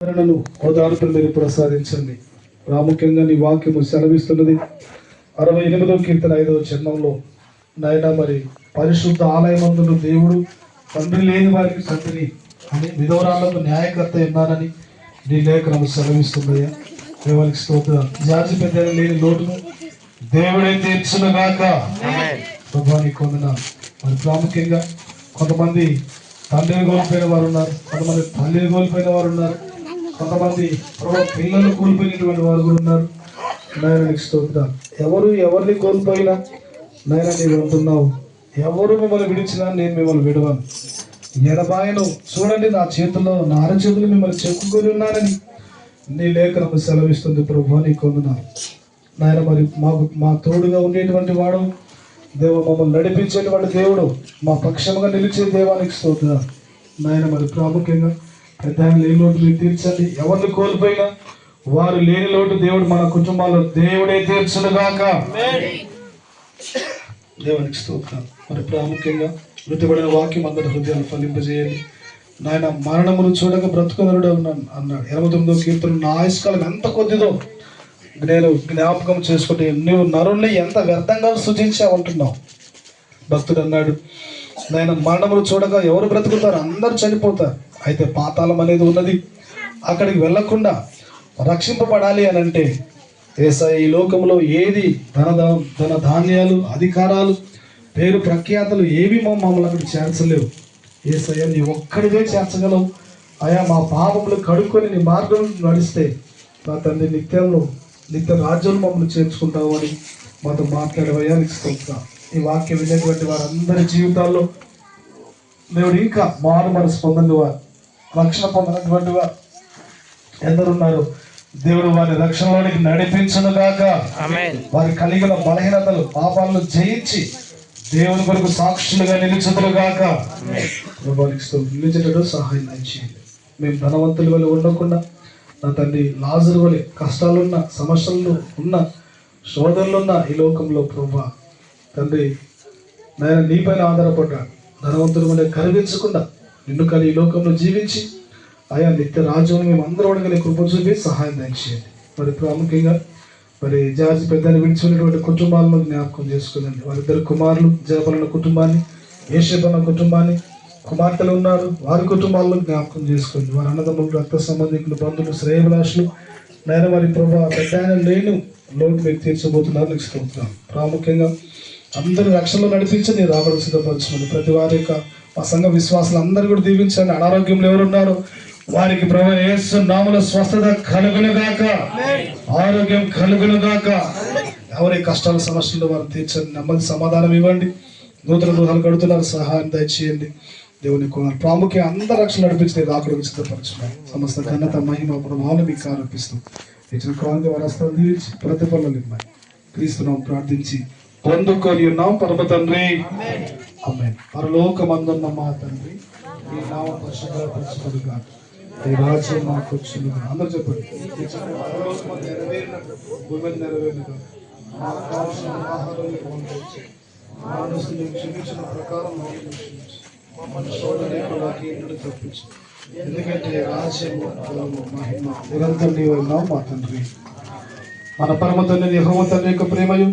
ఆదరణను ఓదార్పులు మీరు ప్రసాదించండి. ప్రాముఖ్యంగా నీ వాక్యము సెలవిస్తున్నది. అరవై ఎనిమిదో కీర్తన ఐదవ చరణంలో నాయన మరి పరిశుద్ధ ఆలయమందును దేవుడు తండ్రి లేని వారికి తండ్రిని అని విధవరాళ్ళకు న్యాయకర్త ఉన్నారని నీ లేఖనం సెలవిస్తుందయ్యా దేవునికి స్తోత్రం. జాతి పెద్ద లేని లోటును దేవుడే తీర్చునుగాక ప్రభాని కొందన మరి ప్రాముఖ్యంగా కొంతమంది తండ్రిని కోల్పోయిన వారు ఉన్నారు. కొంతమంది తల్లిని కోల్పోయిన వారు ఉన్నారు. కొంతమంది పిల్లలు కోల్పోయినటువంటి వారు కూడా ఉన్నారు. నాయనకి స్తోత్రం. ఎవరు ఎవరిని కోల్పోయినా నాయన నీవు అంటున్నావు. ఎవరు మిమ్మల్ని విడిచినా నేను మిమ్మల్ని విడవను. ఎడబాయను చూడండి నా చేతుల్లో నా అరచేతులు మిమ్మల్ని చెక్కుకొని ఉన్నానని నీ లేఖనము సెలవిస్తుంది ప్రభు నీ కొందున్నాను నాయన మరి మాకు మా తోడుగా ఉండేటువంటి వాడు దేవ మమ్మల్ని నడిపించేటువంటి దేవుడు మా పక్షముగా నిలిచే దేవానికి స్తోత్రం. నాయన మరి ప్రాముఖ్యంగా దాన్ని లేని లోటు మీరు తీర్చండి. ఎవరిని కోల్పోయినా వారు లేని లోటు దేవుడు మన కుటుంబాల్లో దేవుడే తీర్చునుగాక. దేవునికి స్తోత్రం. మరి ప్రాముఖ్యంగా మృతిపడిన వాక్యం అందరి హృదయాలు ఫలింపజేయాలి నాయన మరణమును చూడక బ్రతుకునరుడు అన్నాడు అన్నాడు. ఎనభై తొమ్మిదో కీర్తన నా ఆయుష్కాలం ఎంత కొద్దిదో నేను జ్ఞాపకం చేసుకుంటే నువ్వు నరుణ్ణి ఎంత వ్యర్థంగా సృజించావంటున్నావు భక్తుడు అన్నాడు నాయన మరణములు చూడగా ఎవరు బ్రతుకుతారు? అందరూ చనిపోతారు. అయితే పాతాళం అనేది ఉన్నది. అక్కడికి వెళ్ళకుండా రక్షింపబడాలి అని అంటే ఏసా ఈ లోకంలో ఏది ధన ధన ధాన్యాలు అధికారాలు పేరు ప్రఖ్యాతలు ఏవి మమ్మల్ని అక్కడ చేర్చలేవు ఏసయ్య నీ ఒక్కడివే చేర్చగలవు అయా మా పాపములు కడుక్కొని నీ మార్గం నడిస్తే నా తండ్రి నిత్యంలో నిత్య రాజ్యంలో మమ్మల్ని చేర్చుకుంటావు అని మాతో మాట్లాడవయ్యా నీకు ఈ వాక్యం వినేటువంటి వారందరి జీవితాల్లో దేవుడు ఇంకా మారు మనసు పొందని వారు రక్షణ పొందినటువంటి వారు ఎందరున్నారు? దేవుడు వారి రక్షణలోనికి నడిపించను గాక. వారి కలిగిన బలహీనతలు పాపాలను జయించి దేవుని కొరకు సాక్షులుగా నిలుచుదురు గాక. నిలిచేటట్టు సహాయం దయచేయండి. మేము ధనవంతుల వల్ల ఉండకుండా నా తండ్రి లాజరు వలె కష్టాలున్న సమస్యలు ఉన్న శోధనలున్న ఈ లోకంలో ప్రభా తండ్రి నేను నీపైన ఆధారపడ్డాను ధనవంతుల వలె కరిగించకుండా ఎందుకని ఈ లోకంలో జీవించి ఆయా నిత్య రాజ్యం మేము అందరూ ఉండగలి కృప చూపి సహాయం దయచేయండి. మరి ప్రాముఖ్యంగా మరి జార్జి పెద్దని విడిచినటువంటి కుటుంబాలను జ్ఞాపకం చేసుకుందండి వారిద్దరు కుమారులు జరపలన్న కుటుంబాన్ని ఏషేపన్న కుటుంబాన్ని కుమార్తెలు ఉన్నారు వారి కుటుంబాలను జ్ఞాపకం చేసుకోండి వారి అన్నదమ్ములు రక్త సంబంధికులు బంధువులు శ్రేయభిలాషులు నేను వారి ప్రభా పెద్ద ఆయన లేను లోటు మీరు తీర్చబోతున్నారు నీకు ప్రాముఖ్యంగా అందరూ రక్షణలో నడిపించి నేను రావడం సిద్ధపరచుకోండి ప్రతి వారి యొక్క మా సంఘ విశ్వాసాలు అందరూ కూడా దీవించండి. అనారోగ్యంలో ఎవరున్నారు? వారికి ప్రభు యేసు నామల స్వస్థత కలుగునుగాక ఆరోగ్యం కలుగునుగాక ఎవరి కష్టాల సమస్యలు వారు తీర్చండి. నెమ్మది సమాధానం ఇవ్వండి. నూతన గృహాలు కడుతున్నారు. సహాయం దయచేయండి. దేవుని కుమార్ ప్రాముఖ్యం అందరు రక్షణ నడిపించి రాకుడికి సిద్ధపరచున్నాయి సమస్త ఘనత మహిమ ప్రభావం మీకు ఆరోపిస్తూ ఇచ్చిన క్రాంతి వరస్తాలు దీవించి ప్రతిఫలం ఇవ్వాలి క్రీస్తున్నాం ప్రార్థించి పొందుకొని ఉన్నాం. పరమ తండ్రి. ఆమేన్. పరలోకమందున్న మా తండ్రి ఈ నామ పరిశుద్ధపరచుకొని కాదు ఈ రాజ్యం మాకు వచ్చింది. అందరూ చెప్పండి. ఈ నెరవేరినట్టు భూమి నెరవేరినట్టు మాకు కావాల్సిన ఆహారం మనసుని క్షమించిన ప్రకారం మమ్మల్ని క్షమించి మమ్మల్ని శోధనలోకి ఎన్నడూ తప్పించు ఎందుకంటే రాజ్యము బలము, మహిమ నిరంతరం నీవు ఉన్నావు మా తండ్రి. మన పరమ తండ్రి హోమ తండ్రి యొక్క ప్రేమయు.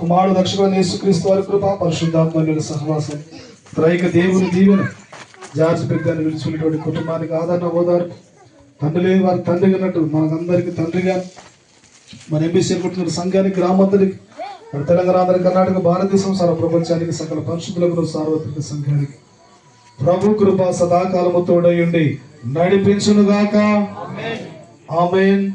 కుమారుడు రక్షకుడు యేసుక్రీస్తు వారి కృప పరిశుద్ధాత్మ సహవాసం త్రైక దేవుని దీవెన జార్జి పెద్దని విడిచినటువంటి కుటుంబానికి ఆదరణ ఓదార్పు. తండ్రి లేని వారి తండ్రి అన్నట్టు మనకందరికి తండ్రిగా మన ఎంబీసీ పుట్టిన సంఘానికి గ్రామంతరికి మన తెలంగాణ ఆంధ్ర కర్ణాటక భారతదేశం సర్వ ప్రపంచానికి సకల పరిశుద్ధులకు సార్వత్రిక సంఘానికి. ప్రభు కృప సదాకాలము తోడయుండి నడిపించునుగాక. ఆమెన్.